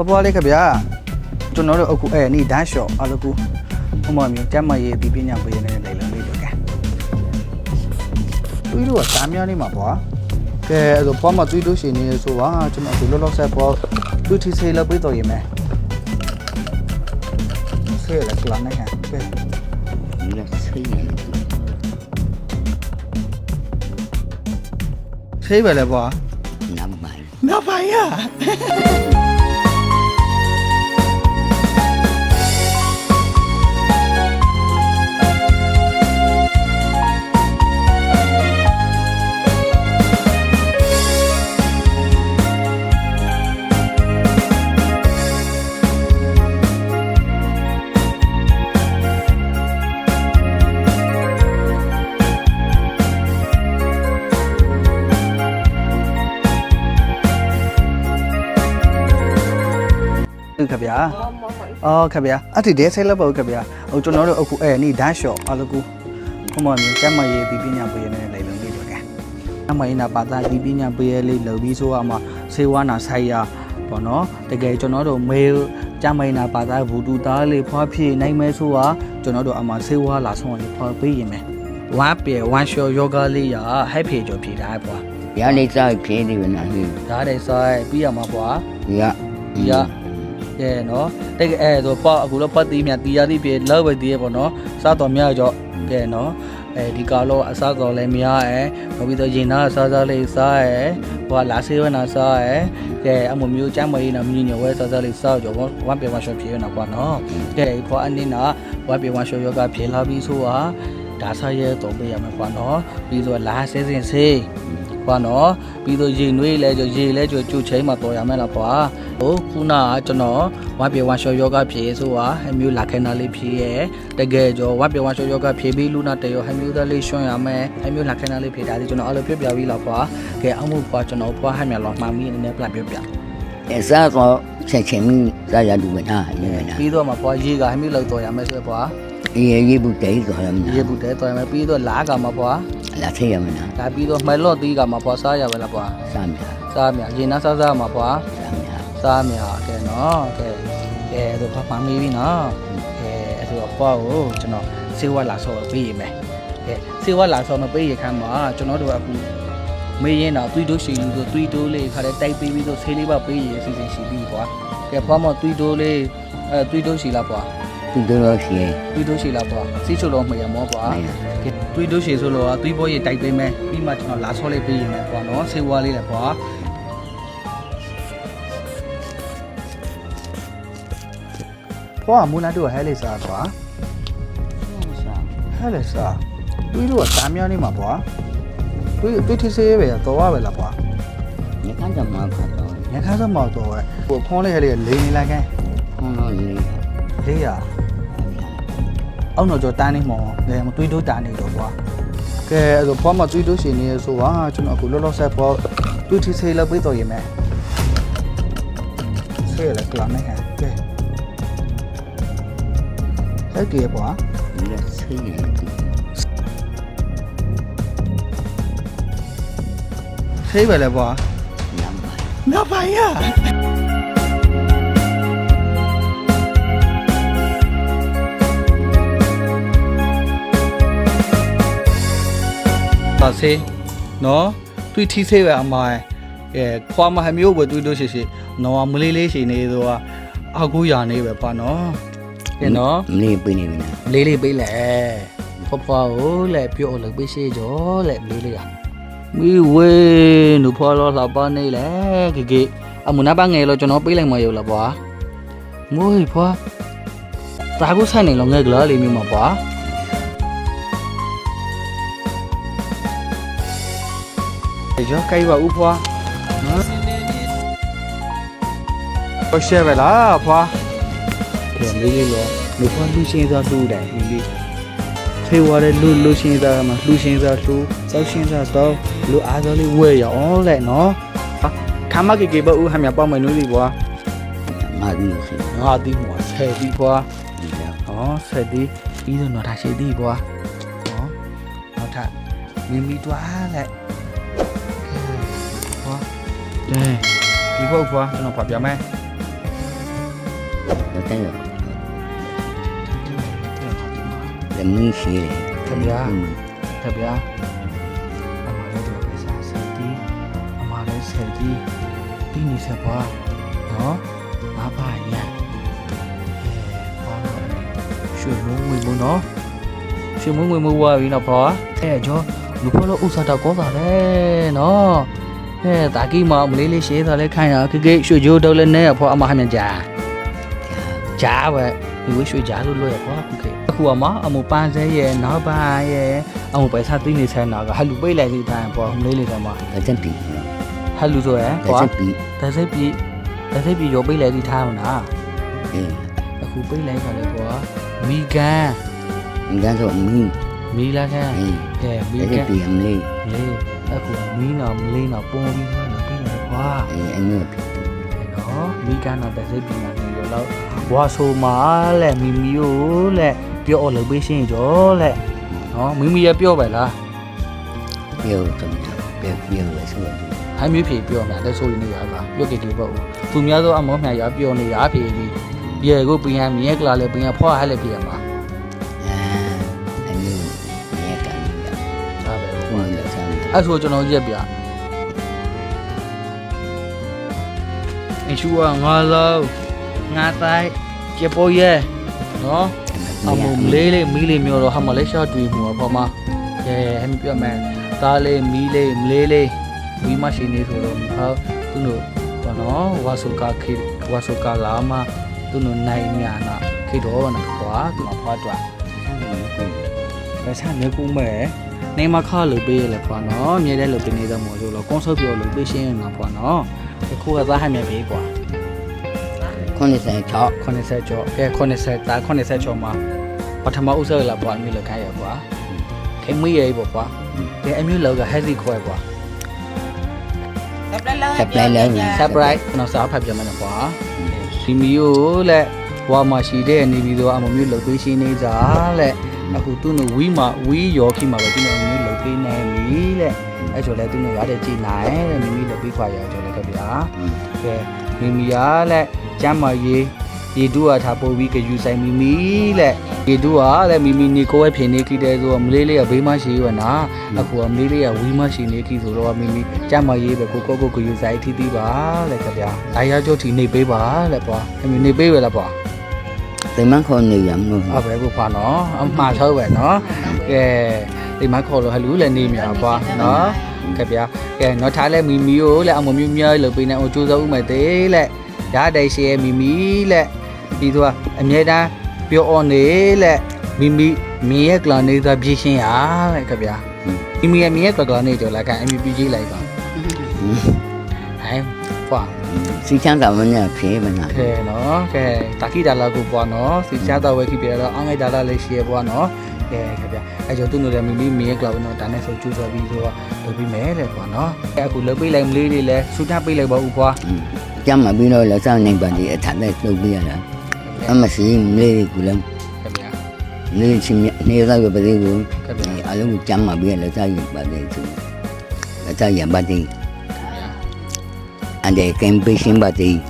ဖွားဖွားလေးခင်ဗျာကျွန်တော်တို့အခုအဲနီဒန်းရှော့အလကူဘုမမျိုးတက်မရေးဒီပညာပေးနေတဲ့လေလုံးလေးတော့ကဲသူတို့ကတားများနေမှာပွာကဲအဲ့တော့ဖွားမသူတို့ရှင်နေဆိုပါကျွန်တော်အခုလောလောဆယ်ပေါ်သူတီဆေးလောက်ပြီးတော့ရမယ်ဆေးလည်းကလာနေဟန်ကဲလက်ဆိတ်နေဆေးပဲလေပွာနမ်းမိုင်မြောက်ပါရ ခင်ဗျာအော်ခင်ဗျာအတိတဲဆေးလောက်ပါဦးခင်ဗျာဟိုကျွန်တော်တို့အခုအဲနီဒန်းရှော့အလကူဘုမမျိုးတက်မရေးဒီပညာပေးနေတဲ့လေလုံးလေးတော့ကဲအမရင်နာပါတာဒီပညာပေးရလေးလုံပြီးဆိုအမှဆေးဝါးနာဆိုင်ရပေါ့နော်တကယ်ကျွန်တော်တို့မေးကြမရင်နာပါတာဘူတူသားလေးဖွားဖြည့်နိုင်မဲဆိုတာကျွန်တော်တို့အမှဆေးဝါးလာဆုံးလေးဖွားပေးရင်မယ်ဝါပြေဝမ်ရှော့ယောဂလေးရဟက်ဖေကြောဖြည့်တာပွာရနေစားဖြင်းနေဝနာဟိဒါတဲ့ဆိုင်ပြီးရမှာပွာရရ ကဲနော်တကယ်အဲဆိုပေါ့အခုတော့ပတ်တီးမြတီးရသည်ပြေလောက်ပဲတီးရပေါ့နော်စားတော်မြကြော့ကဲနော်အဲဒီကာလောအစားကောလည်းမရအဲနောက်ပြီးတော့ရင်သားစားစားလေးစားအဲဟိုကလာဆေးဝဲနာစားအဲကဲအမမျိုးကျမ်းမကြီးနာမြညဝဲစားစားလေးစားကြောဝမ်ပြေဝမ်ရှော့ပြေနာကွာနော်ကဲဖောအနိနာဝမ်ပြေဝမ်ရှော့ယောဂပြေလာပြီးဆိုတာဒါစားရဲတော့ပေးရမှာကွာနော်ပြီးတော့လာဆဲစင်ဆေး ကွာနော်ပြီးတော့ရေနွေးလဲကြရေလဲကြကျုပ်ချင်းမှာတော်ရမယ်လားကွာဟိုခုနကကျွန်တော်ဝပ်ပြေဝါရှော့ယောဂဖြေဆိုတာဟဲမျိုးလာခဲနာလေးဖြေရဲတကယ်ကြောဝပ်ပြေဝါရှော့ယောဂဖြေပြီးလူနာတရောဟဲမျိုးသားလေးရှွန့်ရမယ်ဟဲမျိုးလာခဲနာလေးဖြေတာဒီကျွန်တော်အဲ့လိုပြပြပြီးလားကွာကဲအမှုကွာကျွန်တော်ဖွားဟဲမြလောမှမီးအနေနဲ့ပြပြပြအစားတော့ချက်ချင်းမိစားရလူမနာနေနာပြီးတော့မှဖွားရေကဟဲမျိုးလောက်တော်ရမယ်ဆိုဖွားအေးရေးဘူးတဲဆိုရမနာရေဘူးတဲတော်ရမယ်ပြီးတော့လာကမှဖွား လာသေးရမနာဒါပြီးတော့မိုင်လော့တီးကမှဖွားစားရပဲလားဖွားစားမြစားမြရေနာစားစားမှဖွားစားမြစားမြကဲနော်ကဲကဲတို့ဖဖမေးပြီနော်ကဲအဲ့ဒါပွားကိုကျွန်တော်စေဝါလာဆော့ပေးရမယ်ကဲစေဝါလာဆော့မပေးရခမ်းမှာကျွန်တော်တို့အခုမေးရင်တော့သွီးတိုးရှိလူဆိုသွီးတိုးလေးခါလေးတိုက်ပေးပြီးဆိုဆေးလေးပါပေးရအစီအစဉ်ရှိပြီကွာကဲဖွားမသွီးတိုးလေးအဲသွီးတိုးရှိလားကွာ သူတို့ရှိရင်သွီးတိုးရှိလားကွာစီးချိုတော့မှရမောကွာကဲသွီးတိုးရှိဆိုလို့ကသွီးဘောရေတိုက်ပေးမယ်ပြီးမှကျွန်တော်လာဆော့လေးပေးရမယ်ကွာနော်ဆေးဝါးလေးလည်းကွာဖွားမူနာတို့ဟဲလေးစားကွာစားဟဲ့လေစာတွေးတော့တားများနေမှာကွာတွေးတွေးထစေးပဲတော့ရပဲလားကွာညခန်းကြမှာခါတော့ညခါစမောက်တော့ပဲဟိုဖုန်းလေးဟဲ့လေးလိန်နေလိုက်ခိုင်းဟောလို့လေးလေးရ အောက်တော့ကြောတန်းနေမော်လေမတွေးတော့တားနေတော့ကွာကဲအဲ့တော့ဖွားမတွေးတော့ရှင်နေဆိုပါကျွန်တော်အခုလောလောဆယ်ပေါ်တွေးထစေးလောက်ပြီးတော့ရင်မယ်ဆေးလေကလာနေဟဲ့ကဲအဲ့ဒီကွာလက်ဆိတ်နေဆေးပဲလေကွာနမ်းမိုင်မြောက်ပါရ ပါစေနော်သူထီဆေးပဲအမိုင်းအဲခွာမဟမျိုးပဲတွေ့လို့ရှိရှိနော်မလေးလေးရှိနေတော့အကူရနေပဲပါနော်ကဲနော်မလေးပြနေပြီနာလေးလေးပေးလဲဖွားဖွားကိုလဲပြောလို့ပေးရှိကြောလဲလေးလေးอ่ะမီဝေးနုဖွားလို့လာပါနေလဲကေကေအမနာပါငယ်လို့ကျွန်တော်ပေးလိုက်မရဘူးလားပွာမွေးဖွားတာကိုဆိုင်နေလို့ငယ်ကလေးလေးမျိုးမှာပွာ ရောကြိုက်ပါဦးဖွာနော်ဘာရှယ်ပဲလားဖွာကဲလေးလေးတော့နုဖွားလူရှင်းစားတူတယ်လေးလေးဖေဝါတဲ့လူလူရှင်းသားမှာလူရှင်းသားလူစောက်ရှင်းသားစောက်လူအားစောလေးဝဲရအောင်လဲနော်ဟာခမကေကေဘဦးဟမ်းမြပေါက်မယ်နူးစီပွားမာဒီစီငါတီးမောဆယ်တီးပွားဒီကဟောဆယ်တီးပြီးတော့နော်ထားရှိတီးပွားဟောနောက်ထပ်မီမီတွားလဲဟော တဲဒီဘုတ်ပွားကျွန်တော်ဖတ်ပြမယ်တော့တဲ့ရောလည်းမင်းရှိတယ်ခင်ဗျာခင်ဗျာအမလေးတို့ပဲစားစတီးအမလေးဆယ်တီးပြီးနေဆက်ပါနော်ငါပါရအဲ ဘောတော့ရွှေမုံဝင်မနော်ရွှေမုံဝင်မဝါပြီနော်ဘောအဲကျော်လူဖော်လို့ဥစားတော့ကောပါလေနော်အဲတာကီမမလေးလေးရှေးတော့လဲခိုင်းရခေခေရွှေကြိုးတော့လဲနဲ့ဖော်အမဟမြန်ကြာကြာပဲဒီဝရွှေကြာလို့လို့ရဖော်ခေခေအခုအမအမပန်းစဲရဲ့နောက်ပါရဲ့အမပဲစားသိနေဆန်းတော့ဟလူပိတ်လိုက်သေးတယ်ဖော်မလေးလေးကမှတော့တဲ့ပြီဟလူဆိုရယ်တော့ဖော်တဲ့ပြီဒါစိတ်ပြီဒါစိတ်ပြီရောပိတ်လိုက်သေးထားမလားအေးအခုပိတ်လိုက်ပါလေဖော်မီကန်ငါတော့မင်းမီလာကန်အေးကဲမီတဲ့ကန်ပြီအမလေးလေ အခုမီးနော်မလေးနော်ပုံပြီးတော့နော်ပြီးနေကွာအေးအမျိုးပြီနော်မီးကနော်တစ်စိတ်ပြီးနေရောတော့ဝါဆိုမာလက်မီမီကိုလက်ပြောအလုပ်ပေးရှင်းကြောလက်နော်မီမီရပြောပဲလားပြောတော့ပြောပြောလဲဆိုတော့ဟမ်းမျိုးဖြေပြောမှာလက်ဆိုရနေရပါပြောကြည့်ဒီပေါ့သူများသောအမောမြရပြောနေရဖြေပြီးရေကိုပင်ရမြဲကလာလဲပင်ရဖွာဟဲ့လဲပြရမှာ အဲ့ဆိုကျွန်တော်ရက်ပြအရှူကငါလောက်ငါတိုင်းကျေပေါ်ရဲနော်အမမလေးလေးမီးလေးမျိုးတော့ဟာမလေးရှားတွေ့မှုပေါ့မှာကဲဟမ်ပြမယ်ဒါလေးမီးလေးမလေးလေးမီးမရှိနေဆိုတော့ဟာသူတို့ဘာနော်ဝါဆုကာခေဝါဆုကာလာမသူတို့နိုင်ညာနာခေတော့နော်ကွာသူအဖွားတော့ပဲဆာနေကူမဲ နေမခါလို့ပေးရလေကွာနော်မြဲတဲ့လို့ပေးနေတော့မို့လို့ကွန်ဆော့ပြောလို့ပေးရှင်းနေတာကွာနော်အခုကသားဟမ်းမြပေးကွာ96 80ကျော်ကဲ80တာ80ကျော်မှာပထမဥစ္စာလာပွားမျိုးလောက်ခိုင်းရကွာခင်မွေးရပေါ့ကွာကဲအမျိုးလောက်ကဟက်စီခွဲကွာ supply လဲ surprise နော်စားဖတ်ပြမယ်နော်ကွာဒီမီယိုလက်ဝါမရှိတဲ့နေပြီးတော့အမမျိုးလောက်ပေးရှင်းနေကြလက် အခုသူ့နဝီမာဝီယောခိမှာပဲသူ့နအမျိုးလောက်ပေးနေပြီလက်အဲ့ဆိုလဲသူ့နရတဲ့ကြည်နိုင်တဲ့မိမိလောက်ပေးခွာရအောင်ကျွန်တော်လည်းခက်ဗျာကဲမိမိရလက်ကျမ်းမာရေးရေတူအားထားပို့ပြီးကြယူဆိုင်မိမိလက်ရေတူအားလက်မိမိနေကိုယ်ရဲ့ဖြစ်နေခိတဲ့ဆိုတော့မလေးလေးကဘေးမရှိရနာအခုကမလေးလေးကဝီမရှိနေခိဆိုတော့မိမိကျမ်းမာရေးပဲကိုကိုကိုကြယူဆိုင်ထီးသီးပါလက်ခင်ဗျာဒါရကြောထီနေပေးပါလက်ပွားအမိနေပေးပဲလားပွား ဒီမခေါ်နေရမလို့အဘဲကိုဖွာနော်အမှားချောပဲနော်ကဲဒီမှာခေါ်လို့ဟလူလည်းနေမြာပွားနော်ကဲဗျာကဲနော်ထားလဲမိမိကိုလက်အမမျိုးများလို့ပေးနေအောင်ကြိုးစားဦးမယ်တေးလက်ရတဲ့ရှေ့မိမိလက်ပြီးတော့အမြဲတမ်းပြောအော်နေလက်မိမိမြင်ရဲ့ကလာနေသာပြည့်ရှင်းရတဲ့ခဗျာမိမိရဲ့မြင်ရဲ့ကလာနေတော့လာကန်အမြပြကြီးလိုက်ပါဟဲ့ဖွာ စီချမ်းသာမညာဖေးမနာကဲနော်ကဲတာခိဒါလာကိုပွားနော်စီချာတော့ဝဲခိပြတော့အောင်ငိုက်ဒါလာလေးရှေ့ပွားနော်ကဲခဗျာအဲကြောင့်သူ့လိုလည်းမိမိမြင်ရဲ့ကလာနော်ဒါနဲ့ဆိုကျူစော်ပြီးဆိုတော့လုပ်ပြီးမယ်တဲ့ကွာနော်အဲအခုလုပ်ပေးလိုက်မလေးလေးလဲဆူချပေးလိုက်ပါဦးကွာကျမ်းမပြီးတော့လည်းစောင့်နေပါသေးအထက်နဲ့လုပ်ပြရတာအမရှိမလေးကူလည်းခဗျာလေးချင်းနေသားရပါသေးဘူးခဗျာအလုံးကျမ်းမပြီးလည်းစောင့်ရပါသေးသူအတရပါသေးအန်တဲ့က and they can be sympathy.